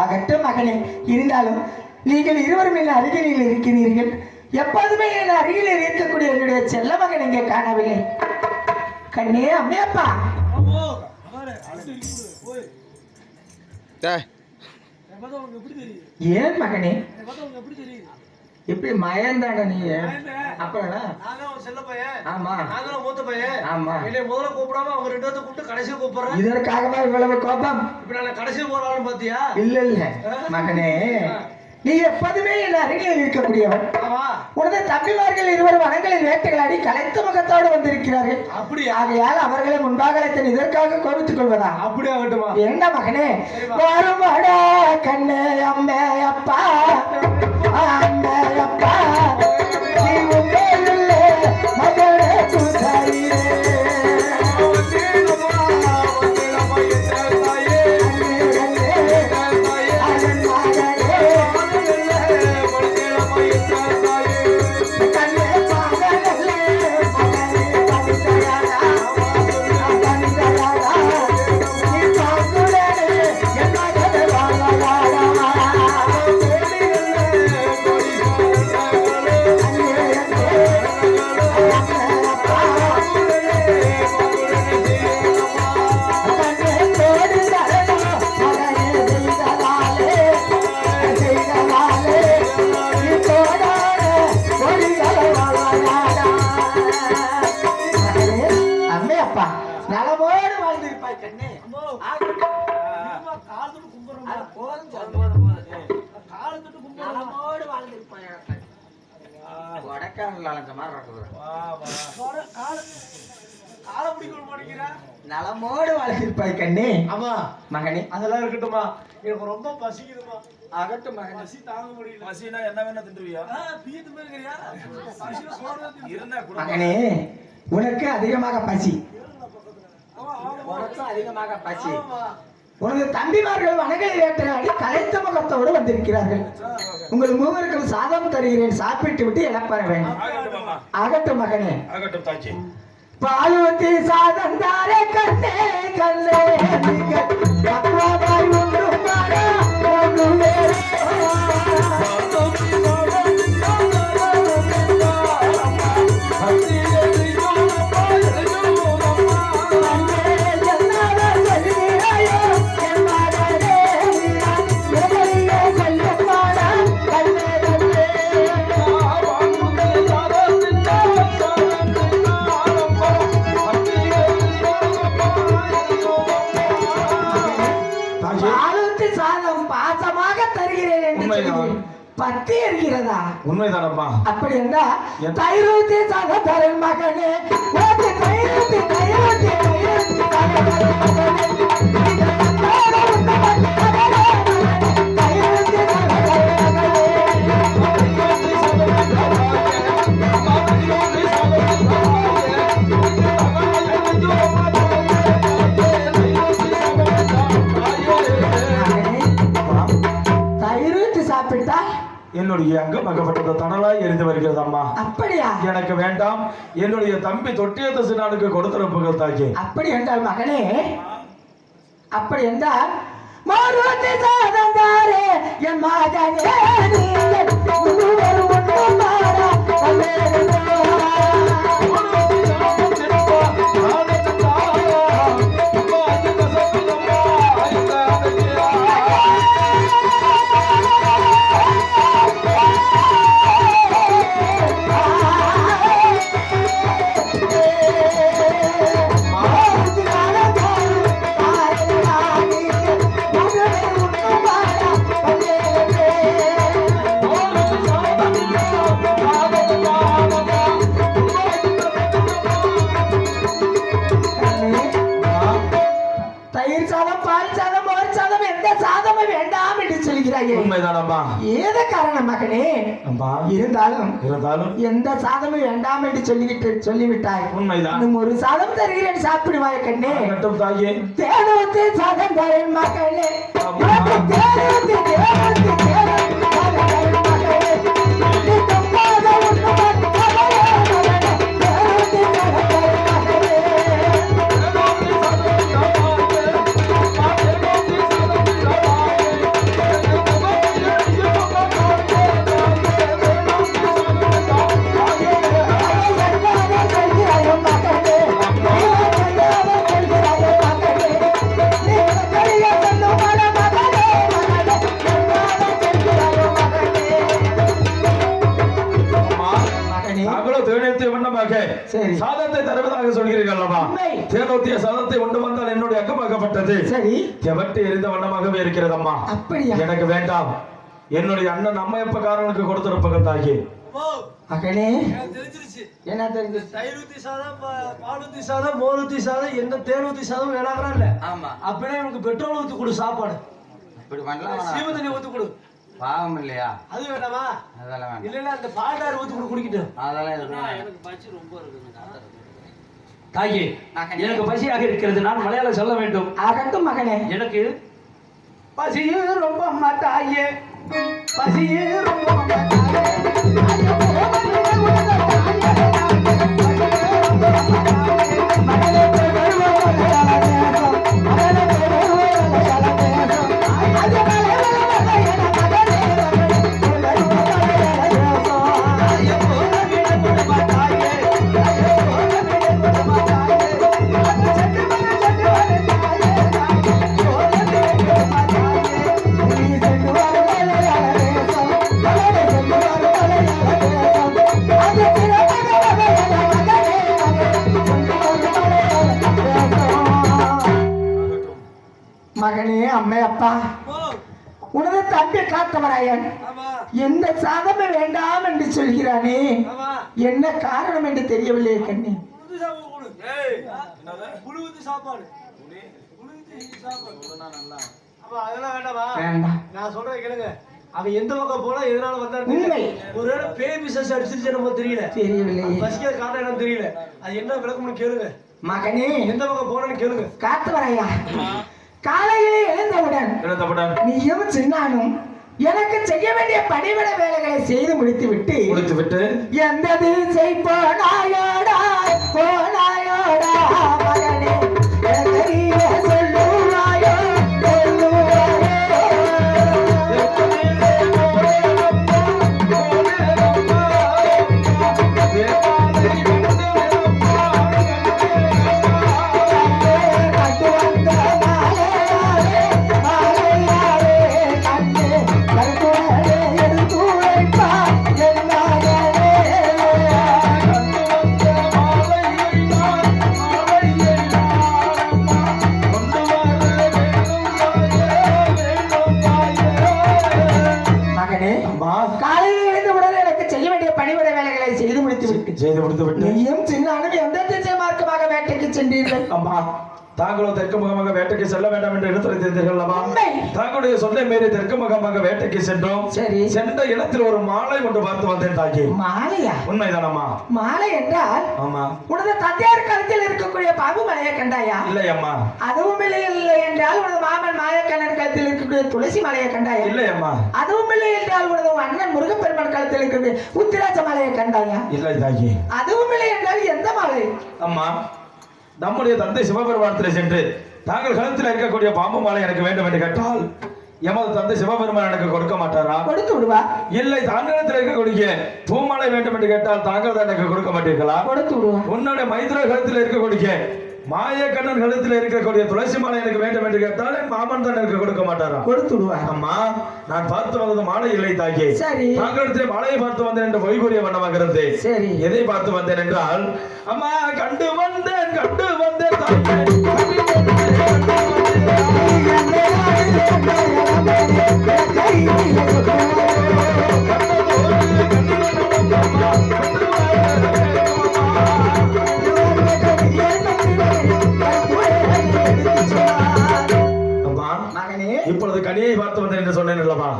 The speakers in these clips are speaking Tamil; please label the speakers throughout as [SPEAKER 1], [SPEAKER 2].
[SPEAKER 1] ஆகட்டும்
[SPEAKER 2] மகனே இருந்தாலும் நீங்கள் இருவரும் என் அருகில் இருக்கிறீர்கள்? எப்போதுமே என் அருகில் இருக்கக்கூடிய என்னுடைய செல்ல மகன் இங்கே காணவில்லை. கண்ணே அம்மையப்பா. ஏன் மகனே? எப்படி மயந்தான நீ அப்படா ஆமா. ஆமா. இதற்காகவா இவ்வளவு கோபம்? இல்ல இல்ல. மகனே நீ எப்போதுமே என் அருகில் இருக்கக்கூடியவன். உனது தம்பிமார்கள் இருவரும் வனங்களில் வேட்டைகளாடி கலைத்த முகத்தோடு வந்திருக்கிறார்கள். ஆகையால் அவர்களை முன்பாக அழைத்தேன் இதற்காக கோபித்துக் கொள்வதா?
[SPEAKER 1] அப்படி ஆகட்டுமா
[SPEAKER 2] என்ன மகனே? வருமடா கண்ணே அம்மே அப்பா. மகளே அப்பா நலமோடு வாழ்ந்திருப்பாய் கண்ணே.
[SPEAKER 1] ஆமா.
[SPEAKER 2] மகனே.
[SPEAKER 1] அதெல்லாம் இருக்கட்டுமா எனக்கு ரொம்ப பசிக்குதுமா
[SPEAKER 2] அகட்டும் மகனே.
[SPEAKER 1] பசி தாங்க முடியல.
[SPEAKER 3] பசினா என்ன வேணா தின்றுவியா?
[SPEAKER 1] பீத்து போயிருக்கிறியா.
[SPEAKER 3] இருந்தா கூட
[SPEAKER 2] மகனே உனக்கு அதிகமாக பசி. உனக்கும் அதிகமாக பசி.
[SPEAKER 1] ஆமா.
[SPEAKER 2] உனது தம்பிமார்கள் வனகளை வேட்டையாடி கலைத்த முகத்தோடு வந்திருக்கிறார்கள். உங்கள் மூவருக்கும் சாதம் தருகிறேன். சாப்பிட்டு விட்டு இழப்பற வேண்டும்.
[SPEAKER 3] ஆகட்டும்
[SPEAKER 2] மகனே. பாலுவத்தி சாதம் தாரே கண்ணே கண்ணே பாலுவத்தி சாதம் பாசமாக தருகிறேன் என்று. பத்தி இருக்கிறதா
[SPEAKER 3] உண்மைதானப்பா
[SPEAKER 2] அப்படி என்றால்
[SPEAKER 3] என்-
[SPEAKER 2] தயிர் ஊத்தி சாத தரன் மகனே ஊத்தி தயிர் ஊத்தி
[SPEAKER 3] என்னுடைய அங்கம் அகப்பட்டது. தணலாய் எரிந்து வருகிறது அம்மா.
[SPEAKER 2] அப்படியா?
[SPEAKER 3] எனக்கு வேண்டாம். என்னுடைய தம்பி தொட்டியத்த சின்னானுக்கு கொடுத்திருப்புகள் தாக்கி
[SPEAKER 2] அப்படி என்றால் மகனே அப்படி என்றால் மாருதி சாதம் தாரே என் மகனே நீங்கள் மாறா தயிர் சாதம் பால் சாதம் மோர் சாதம் எந்த சாதமும் வேண்டாம் என்று சொல்கிறாயே.
[SPEAKER 3] உண்மைதானம்மா?
[SPEAKER 2] ஏத காரணம் மகனே?
[SPEAKER 3] அம்மா?
[SPEAKER 2] இருந்தாலும்
[SPEAKER 3] இருந்தாலும்?
[SPEAKER 2] எந்த சாதமும் வேண்டாம் என்று சொல்லிவிட்டு சொல்லிவிட்டாய்.
[SPEAKER 3] உண்மைதான்.
[SPEAKER 2] இன்னும் ஒரு சாதம் தருகிறேன் சாப்பிடுவாய் கண்ணே.
[SPEAKER 3] ஆகட்டும் தாயே.
[SPEAKER 2] தேனூத்தி சாதம் தரேன் மகனே. தேனூத்தி தேனூத்தி
[SPEAKER 3] தேனோத்திய சாதத்தை உண்டு வந்தால் என்னுடைய அக்கமாக்கப்பட்டது.
[SPEAKER 2] சரி.
[SPEAKER 3] எவட்டு எரிந்த வண்ணமாகவே இருக்கிறதம்மா?
[SPEAKER 2] அப்படியா?
[SPEAKER 3] எனக்கு வேண்டாம். என்னுடைய அண்ணன் அம்மையப்பக்காரனுக்கு கொடுத்திருப்பகள் தாக்கி
[SPEAKER 1] ஓ
[SPEAKER 2] மகனே
[SPEAKER 1] எனக்கு தெரிஞ்சிருச்சு.
[SPEAKER 2] என்ன தெரிஞ்சு
[SPEAKER 1] தயிர் ஊத்தி சாதம் ப- பால் ஊத்தி சாதம் மோர் ஊத்தி சாதம் எந்த தேன் ஊத்தி சாதம் வேணாங்கிறா இல்ல.
[SPEAKER 4] ஆமா.
[SPEAKER 1] அப்படின்னா எனக்கு பெட்ரோல் ஊத்தி கொடு சாப்பாடு.
[SPEAKER 4] இப்படி பண்ணலாம்
[SPEAKER 1] சீம தண்ணி ஊத்தி கொடு.
[SPEAKER 4] பாவம் இல்லையா?
[SPEAKER 1] அது வேண்டாமா?
[SPEAKER 4] அதெல்லாம் வேண்டாம்.
[SPEAKER 1] இல்ல அந்த பால்டார் ஊத்தி கொடு குடிக்கட்டும்
[SPEAKER 4] அதெல்லாம் எதுவும்
[SPEAKER 5] தாயே எனக்கு பசியாக இருக்கிறது நான் மலையாளம் சொல்ல வேண்டும்.
[SPEAKER 2] ஆகட்டும் மகனே.
[SPEAKER 5] எனக்கு?
[SPEAKER 2] பசியே ரொம்ப அம்மா தாயே. பசியே ரொம்ப அம்மா தாயே.
[SPEAKER 1] ஆமா.
[SPEAKER 2] எந்த சாதமே வேண்டாம் என்று சொல்கிறானே. என்ன காரணம் என்று தெரியவில்லை கண்ணே.
[SPEAKER 1] சாப்பாடு கொடு. ஏய் புழு ஊத்தி சாப்பாடு. புழு. ஊத்தி சாப்பாடு. ஆமா அதெல்லாம் வேண்டாமா?
[SPEAKER 2] வேண்டாம்.
[SPEAKER 1] நான் சொல்றேன் கேளுங்க. அவன் எந்த பக்கம் போனா எதனால வந்தான்னு
[SPEAKER 2] உண்மை.
[SPEAKER 1] தெரியல. ஒரு வேளை பேய் பிசஸ் அடிச்சிருச்சு நம்ம தெரியல.
[SPEAKER 2] தெரியவில்லை.
[SPEAKER 1] பசிக்கிற காரணம் என்னன்னு தெரியல. அது என்ன விளக்கம்னு கேளுங்க.
[SPEAKER 2] மகனே.
[SPEAKER 1] எந்த பக்கம் போனேன்னு கேளுங்க.
[SPEAKER 2] காத்தவராயா காலையிலே எழுந்தவுடன்
[SPEAKER 3] இழந்தவுடன்
[SPEAKER 2] நீயும் சின்னானும் எனக்கு செய்ய வேண்டிய பணிவிட வேலைகளை செய்து முடித்து விட்டு
[SPEAKER 3] முடித்து விட்டு
[SPEAKER 2] எந்த திசை போனாயோடா போனாயோடா
[SPEAKER 3] தாங்களும் தெற்கு முகமாக வேட்டைக்கு செல்ல வேண்டாம் என்று எடுத்துரைத்தீர்கள் அல்லவா. தாங்களுடைய சொன்னை மீறி தெற்கு முகமாக வேட்டைக்கு சென்றோம்.
[SPEAKER 2] சரி.
[SPEAKER 3] சென்ற இடத்தில் ஒரு மாலை ஒன்று பார்த்து வந்தேன் தாக்கி
[SPEAKER 2] மாலையா?
[SPEAKER 3] உண்மைதானம்மா?
[SPEAKER 2] மாலை என்றால்
[SPEAKER 3] ஆமா.
[SPEAKER 2] உனது தந்தையார் கழுத்தில் இருக்கக்கூடிய பாபு மலையை கண்டாயா?
[SPEAKER 3] இல்லை அம்மா
[SPEAKER 2] அதுவும் இல்லை இல்லை என்றால் உனது மாமன் மாயக்கண்ணன் கழுத்தில் இருக்கக்கூடிய துளசி மலையை கண்டாயா?
[SPEAKER 3] இல்லை அம்மா
[SPEAKER 2] அதுவும் இல்லை என்றால் உனது அண்ணன் முருகப்பெருமான் கழுத்தில் இருக்கக்கூடிய உத்திராஜ மலையை கண்டாயா?
[SPEAKER 3] இல்லை தாக்கி
[SPEAKER 2] அதுவும் இல்லை என்றால் எந்த மலை?
[SPEAKER 3] அம்மா. நம்முடைய தந்தை சிவபெருமானத்தில் சென்று தாங்கள் கழுத்தில் இருக்கக்கூடிய பாம்பு மாலை எனக்கு வேண்டும் என்று கேட்டால் எமது தந்தை சிவபெருமான் எனக்கு கொடுக்க மாட்டாரா?
[SPEAKER 2] கொடுத்து விடுவா.
[SPEAKER 3] இல்லை தாங்களிடத்தில் இருக்கக்கூடிய பூமாலை வேண்டும் என்று கேட்டால் தாங்கள் தான் எனக்கு கொடுக்க மாட்டீர்களா?
[SPEAKER 2] கொடுத்து விடுவா
[SPEAKER 3] உன்னுடைய மைத்திர கழுத்தில் இருக்கக்கூடிய மாயக்கண்ணன் கழுத்தில் இருக்கக்கூடிய துளசி மாலை எனக்கு வேண்டும் என்று கேட்டால் மாமன் தான் எனக்கு கொடுக்க மாட்டாரா
[SPEAKER 2] கொடுத்து விடுவா
[SPEAKER 3] அம்மா நான் பார்த்து வந்தது மாலை இல்லை தாக்கி
[SPEAKER 2] சரி.
[SPEAKER 3] தாங்களிடத்தில் மாலையை பார்த்து வந்தேன் என்று பொய் கூறிய வண்ணமாக இருந்தேன்
[SPEAKER 2] சரி.
[SPEAKER 3] எதை பார்த்து வந்தேன் என்றால் அம்மா கண்டு வந்தேன் கண்டு வந்தேன் தாயே.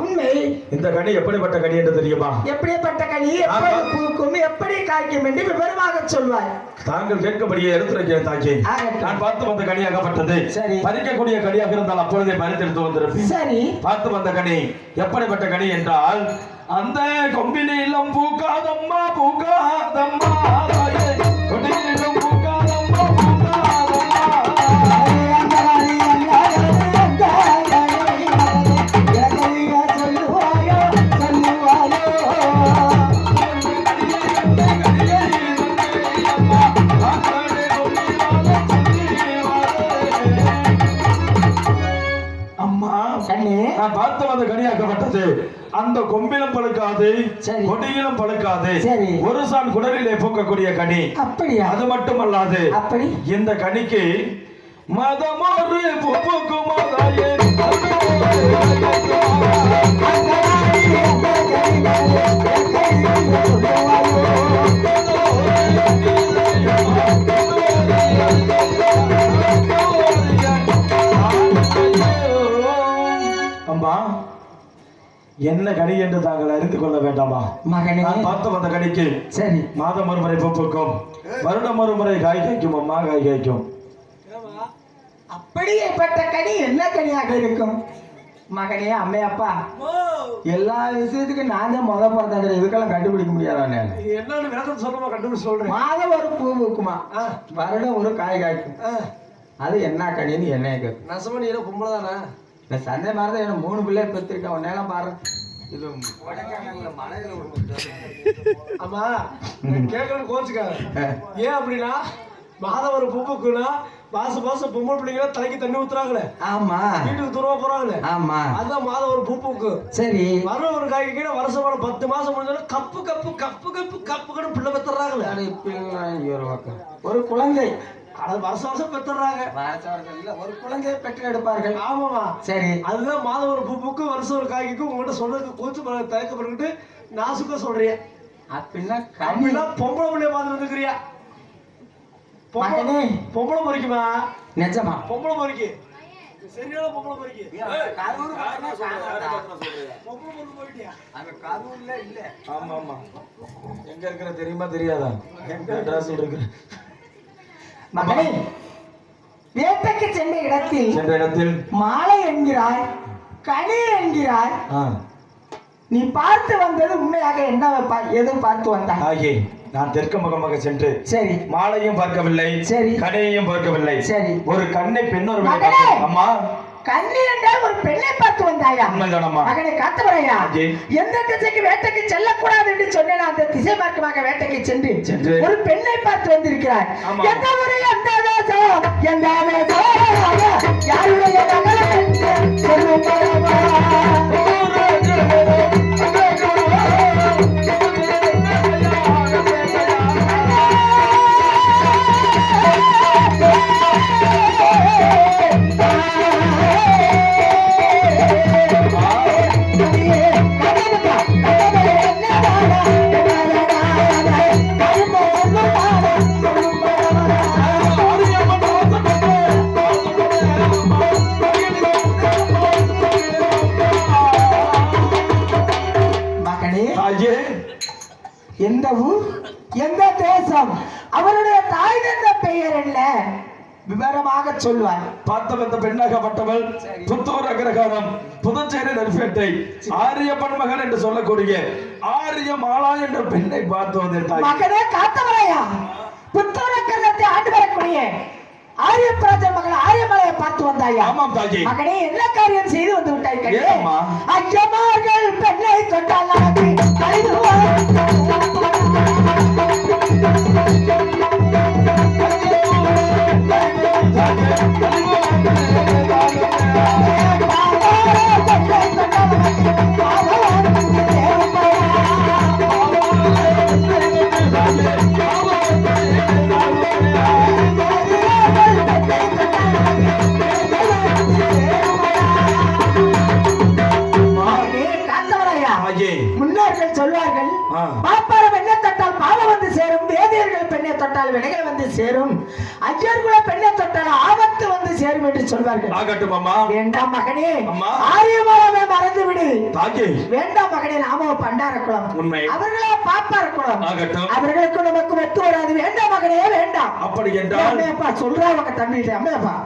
[SPEAKER 2] உண்மை.
[SPEAKER 3] இந்த கனி எப்படிப்பட்ட கனி என்று தெரியுமா?
[SPEAKER 2] எப்படிப்பட்ட கனி? எப்படி
[SPEAKER 3] ஆமா.
[SPEAKER 2] பூக்கும்? எப்படி காய்க்கும் என்று விவரமாக சொல்வாய்
[SPEAKER 3] தாங்கள் கேட்கபடியே எடுத்துரைக்கிறேன் தாக்கி. நான் பார்த்து வந்த கனியாகப்பட்டது
[SPEAKER 2] சரி.
[SPEAKER 3] பறிக்கக்கூடிய கனியாக இருந்தால் அப்பொழுதே பறித்தெடுத்து வந்திருப்பேன்.
[SPEAKER 2] சரி.
[SPEAKER 3] பார்த்து வந்த கனி எப்படிப்பட்ட கனி என்றால் அந்த கொம்பினிலும் பூக்காதம்மா பூக்காதம்மா. கொடியிலும் பழுக்காது. ஒரு சான் குடலிலே பூக்கக்கூடிய கனி.
[SPEAKER 2] அப்படியா?
[SPEAKER 3] அது மட்டுமல்லாது
[SPEAKER 2] அப்படி?
[SPEAKER 3] இந்த கனிக்கு மதமொரு பூக்கும் மதாயே அம்மா என்ன கனி என்று தாங்கள் அறிந்து கொள்ள வேண்டாமா?
[SPEAKER 2] மகனே.
[SPEAKER 3] நான் பார்த்து வந்த கனிக்கு
[SPEAKER 2] சரி.
[SPEAKER 3] மாதம் ஒரு முறை பூக்கும். வருடம் ஒரு முறை காய் காய்க்கும் அம்மா காய் காய்க்கும்.
[SPEAKER 2] அப்படியேப்பட்ட கனி என்ன கனியாக இருக்கும்? மகனே அம்மையப்பா
[SPEAKER 1] ஓ
[SPEAKER 2] எல்லா விஷயத்துக்கும் நான் தான் முத பிறந்தாங்க இதுக்கெல்லாம் கண்டுபிடிக்க முடியாதா நான்
[SPEAKER 1] என்னன்னு விளக்கம் சொல்லுமா கண்டுபிடிச்சு சொல்றேன்.
[SPEAKER 2] மாதம் ஒரு பூ பூக்குமா?
[SPEAKER 1] ஆ,
[SPEAKER 2] வருடம் ஒரு காய் காய்க்கும்.
[SPEAKER 1] ஆ.
[SPEAKER 2] அது என்ன கனின்னு என்ன கேட்கும்
[SPEAKER 1] நசம நீ என்ன பொம்பளை தானே
[SPEAKER 2] இந்த சந்தை மாதிரி தான் எனக்கு மூணு பிள்ளைய பெற்றிருக்கேன் உன்னையெல்லாம் பாரு இது
[SPEAKER 1] ஆமா கேட்கணும் கோச்சுக்காத. ஏன் அப்படின்னா மாதம் ஒரு பூப்புக்குன்னா மாசம் மாசம் பொம்பளை பிள்ளைங்க தலைக்கு தண்ணி ஊத்துறாங்களே.
[SPEAKER 2] ஆமா.
[SPEAKER 1] வீட்டுக்கு தூரமா போறாங்களே.
[SPEAKER 2] ஆமா.
[SPEAKER 1] அதுதான் மாதம் ஒரு பூப்புக்கு
[SPEAKER 2] சரி.
[SPEAKER 1] வரும் ஒரு காய்க்கு கீழே வருஷமான பத்து மாசம் முடிஞ்சாலும் கப்பு கப்பு கப்பு கப்பு கப்புக்குன்னு பிள்ளை பெத்துறாங்களே.
[SPEAKER 2] ஒரு குழந்தை.
[SPEAKER 1] அது வருஷம் வருஷம் பெத்துறாங்க
[SPEAKER 2] இல்ல, ஒரு குழந்தையை பெற்று எடுப்பார்கள்
[SPEAKER 1] ஆமாமா
[SPEAKER 2] சரி.
[SPEAKER 1] அதுதான் மாதம் ஒரு பூப்புக்கு வருஷம் ஒரு காய்க்கு உங்கள்கிட்ட சொல்றதுக்கு கூச்சு தயக்கப்பட்டுக்கிட்டு நாசுக்க சொல்றிய
[SPEAKER 2] அப்படின்னா கனி
[SPEAKER 1] அப்படின்னா பொம்பளை பிள்ளைய பார்த்துட்டு இருக்கிறியா பொம்பளை பொம்பளை பொறிக்குமா?
[SPEAKER 2] நிஜமா.
[SPEAKER 1] பொம்பளை பொறிக்கு. சரியான பொம்பளை பொறிக்கு. பொம்பளை பொண்ணு போயிட்டியா?
[SPEAKER 3] ஆமா ஆமா எங்க இருக்கிற தெரியுமா தெரியாதா? எங்க அட்ரஸ் இருக்கு.
[SPEAKER 2] மகனே வேட்டைக்கு சென்ற இடத்தில்
[SPEAKER 3] சென்ற இடத்தில்
[SPEAKER 2] மாலை என்கிறாய் கனி என்கிறாய் நீ பார்த்து வந்தது உண்மையாக என்ன பா- எது பார்த்து வந்தாய்
[SPEAKER 3] ஆகி நான் தெற்கு முகமாக சென்று
[SPEAKER 2] சரி
[SPEAKER 3] மாலையும் பார்க்கவில்லை
[SPEAKER 2] சரி.
[SPEAKER 3] கடையையும் பார்க்கவில்லை
[SPEAKER 2] சரி.
[SPEAKER 3] ஒரு கண்ணை பெண்ணொரு! அம்மா
[SPEAKER 2] கண்ணி என்றால் ஒரு பெண்ணை பார்த்து வந்தாயா மகனை காத்தவரையா. எந்த திசைக்கு வேட்டைக்கு செல்லக்கூடாது என்று சொன்னேன் அந்த திசை மார்க்கமாக வேட்டைக்கு சென்று. ஒரு பெண்ணை பார்த்து வந்திருக்கிறாய். எந்த ஊரு எந்த தேசம் எந்த தேசம் யாருடைய? மகனே எந்த ஊர்? எந்த தேசம்? அவருடைய தாய் தந்த பெயர் என்ன? விவரமாக சொல்வார்.
[SPEAKER 3] பார்த்த வந்த பெண்ணாகப்பட்டவள். புத்தூர் அகரகாரம் புதுச்சேரி நெற்பேட்டை ஆரிய மகன் என்று சொல்லக்கூடிய ஆரிய மாலா என்ற பெண்ணை பார்த்து வந்திருந்தாய்
[SPEAKER 2] மகனே காத்தவரையா புத்தூரக்கரத்தை ஆண்டு வரக்கூடிய ஆரியப்பிராஜன் மகள் ஆரியமலையை பார்த்து வந்தாயா?
[SPEAKER 3] ஆமாம் தாஜி
[SPEAKER 2] மகனே என்ன காரியம் செய்து வந்து விட்டாய்? ஐயமார்கள் பெண்ணை தொட்டால் சொல்வார்கள். பாப்பாரம் பெண்ணை தொட்டால் பாவம் வந்து சேரும் வேதியர்கள் பெண்ணை தொட்டால் வினைகள் வந்து சேரும் அஜர்குல பெண்ணை தொட்டால் ஆபத்து வந்து சேரும் என்று சொல்வார்கள்.
[SPEAKER 3] ஆகட்டும் அம்மா.
[SPEAKER 2] வேண்டாம் மகனே
[SPEAKER 3] அம்மா.
[SPEAKER 2] ஆரியமானவை மறந்து விடு. வேண்டாம் மகனே நாம பண்டார குளம்
[SPEAKER 3] உண்மை.
[SPEAKER 2] அவர்களா பாப்பார குளம்
[SPEAKER 3] ஆகட்டும்.
[SPEAKER 2] அவர்களுக்கு நமக்கு வெத்து வராது. வேண்டாம் மகனே வேண்டாம்
[SPEAKER 3] அப்படி என்றால்
[SPEAKER 2] அம்மையப்பா சொல்றா உங்க தம்பிகிட்ட அம்மையப்பா.